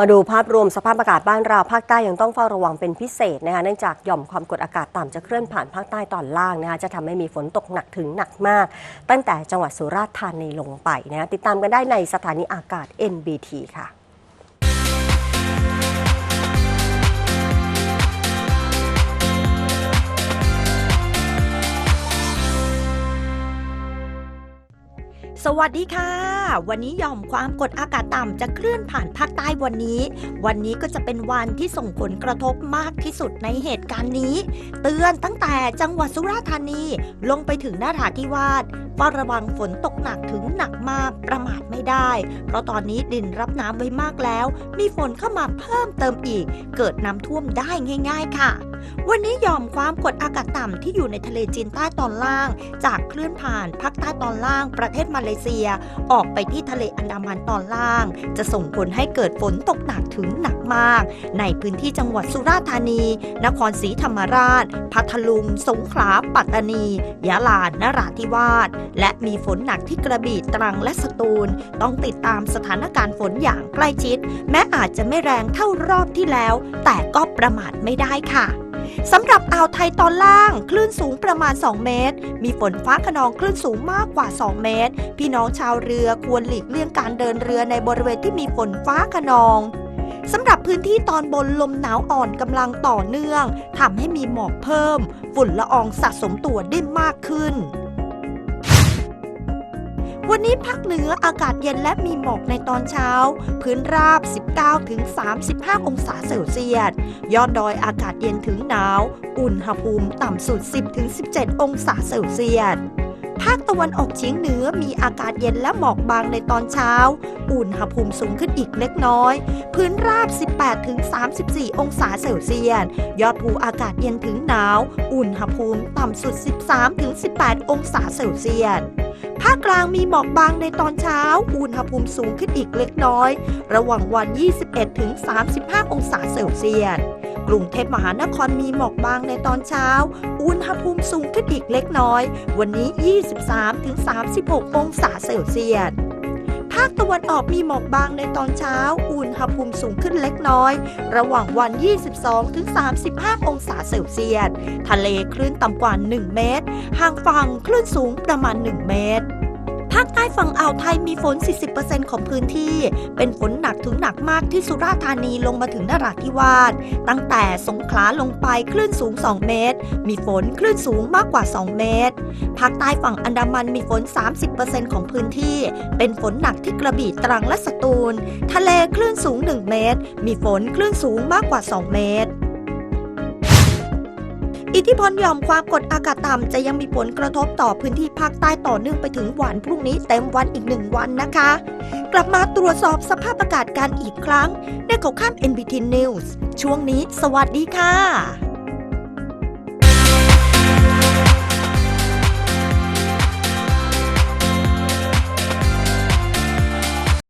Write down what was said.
มาดูภาพรวมสภาพอากาศบ้านเราภาคใต้ยังต้องเฝ้าระวังเป็นพิเศษนะคะเนื่องจากหย่อมความกดอากาศต่ำจะเคลื่อนผ่านภาคใต้ตอนล่างนะคะจะทำให้มีฝนตกหนักถึงหนักมาก ตั้งแต่จังหวัดสุราษฎร์ธานีลงไปนะคะติดตามกันได้ในสถานีอากาศ NBT ค่ะ วัสดีค่ะ วันนี้หย่อมความกดอากาศต่ำจะเคลื่อนผ่านภาคใต้วันนี้ วันนี้ก็จะเป็นวันที่ส่งผลกระทบมากที่สุดในเหตุการณ์นี้ เตือนตั้งแต่จังหวัดสุราษฎร์ธานีลงไปถึงนราธิวาสเฝ้าระวังฝนตกหนักถึงหนักมากประมาทไม่ได้ เพราะตอนนี้ดินรับน้ำไว้มากแล้ว มีฝนเข้ามาเพิ่มเติมอีก เกิดน้ำท่วมได้ง่าย ๆ ค่ะ วันนี้หย่อมความกดอากาศต่ำที่อยู่ในทะเลจีนใต้ตอนล่าง จากเคลื่อนผ่านภาคใต้ตอนล่างประเทศมาเลเซีย ออกไปที่ทะเลอันดามันตอนล่าง จะส่งผลให้เกิดฝนตกหนักถึงหนักมาก ในพื้นที่จังหวัดสุราษฎร์ธานี นครศรีธรรมราช พัทลุง สงขลา ปัตตานี ยะลา นราธิวาส และมีฝนหนักที่กระบี่ตรังและสตูล ต้องติดตามสถานการณ์ฝนอย่างใกล้ชิด แม้อาจจะไม่แรงเท่ารอบที่แล้ว แต่ก็ประมาทไม่ได้ค่ะ สำหรับอ่าวไทยตอนล่าง คลื่นสูงประมาณ 2 เมตร มีฝนฟ้าขนองคลื่นสูงมากกว่า 2 เมตร พี่น้องชาวเรือควรหลีกเลี่ยงการเดินเรือในบริเวณที่มีฝนฟ้าขนองสำหรับพื้นที่ตอนบนลมหนาวอ่อนกำลังต่อเนื่องทำให้มีหมอกเพิ่ม ฝุ่นละอองสะสมตัวได้มากขึ้น วันนี้ภาคเหนืออากาศเย็นและมีหมอกในตอนเช้า พื้นราบ 19-35 องศาเซลเซียส ยอดดอยอากาศเย็นถึงหนาว อุณหภูมิต่ำสุด 10-17 องศาเซลเซียสภาคตะวันออกเฉียงเหนือมีอากาศเย็นและหมอกบางในตอนเช้า อุณหภูมิสูงขึ้นอีกเล็กน้อย พื้นราบ 18-34 องศาเซลเซียส ยอดภูอากาศเย็นถึงหนาว อุณหภูมิต่ำสุด 13-18 องศาเซลเซียสาคกลางมีหมอกบางในตอนเช้า อุณหภูมิสูงขึ้นอีกเล็กน้อย ระหว่างวัน 21-35 องศาเซลเซียส กรุงเทพมหานครมีหมอกบางในตอนเช้า อุณหภูมิสูงขึ้นอีกเล็กน้อย วันนี้ 23-36 องศาเซลเซียสภาคตะวันออกมีหมอกบางในตอนเช้า อุณหภูมิสูงขึ้นเล็กน้อย ระหว่างวัน 22-35 องศาเซลเซียส ทะเลคลื่นต่ำกว่า 1 เมตร ห่างฝั่งคลื่นสูงประมาณ 1 เมตราคใต้ฝั่งอ่าวไทยมีฝน 40%ของพื้นที่ เป็นฝนหนักถึงหนักมากที่สุราษฎร์ธานีลงมาถึงนราธิวาส ตั้งแต่สงขลาลงไปคลื่นสูง 2 เมตร มีฝนคลื่นสูงมากกว่า 2 เมตร ภาคใต้ฝั่งอันดามันมีฝน 30%ของพื้นที่ เป็นฝนหนักที่กระบี่ตรังและสตูล ทะเลคลื่นสูง 1 เมตร มีฝนคลื่นสูงมากกว่า 2 เมตร อิทธิพลหย่อมความกดอากาศต่ำจะยังมีผลกระทบต่อพื้นที่ภาคใต้ต่อเนื่องไปถึงวันพรุ่งนี้เต็มวันอีกหนึ่งวันนะคะ กลับมาตรวจสอบสภาพอากาศกันอีกครั้งในข่าวข้าม NBT News ช่วงนี้ สวัสดีค่ะ